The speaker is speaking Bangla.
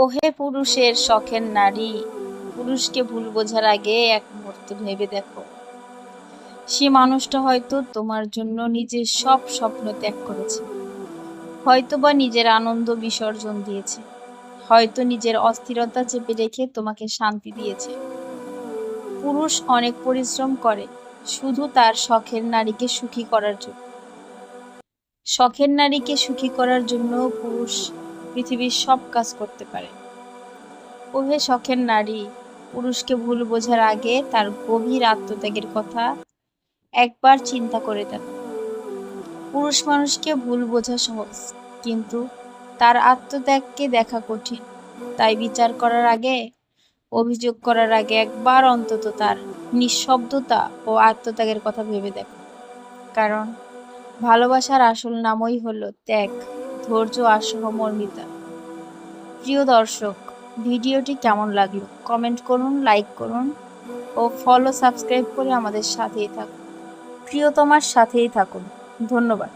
ওহে পুরুষের শখের নারী, পুরুষকে ভুল বোঝার আগে এক মুহূর্ত ভেবে দেখো। সে মানুষটা হয়তো তোমার জন্য নিজের সব স্বপ্ন ত্যাগ করেছে। হয়তোবা নিজের আনন্দ বিসর্জন দিয়েছে। হয়তো নিজের অস্থিরতা চেপে রেখে তোমাকে শান্তি দিয়েছে। পুরুষ অনেক পরিশ্রম করে, শুধু তার শখের নারীকে সুখী করার জন্য। শখের নারীকে সুখী করার জন্য পুরুষ পৃথিবীর সব কাজ করতে পারে। ওহে শখের নারী, পুরুষকে ভুল বোঝার আগে তার গভীর আত্মত্যাগের কথা একবার চিন্তা করে দেন। পুরুষ মানুষকে ভুল বোঝা সহজ, কিন্তু তার আত্মত্যাগকে দেখা কঠিন। তাই বিচার করার আগে, অভিযোগ করার আগে একবার অন্তত তার নিঃশব্দতা ও আত্মত্যাগের কথা ভেবে দেখো কারণ ভালোবাসার আসল নামই হলো ত্যাগ। ধৈর্য আর সহমর্মিতা। প্রিয় দর্শক, ভিডিওটি কেমন লাগল? কমেন্ট করুন, লাইক করুন ও ফলো সাবস্ক্রাইব করে আমাদের সাথেই থাকুন। প্রিয়তমার সাথেই থাকুন। ধন্যবাদ।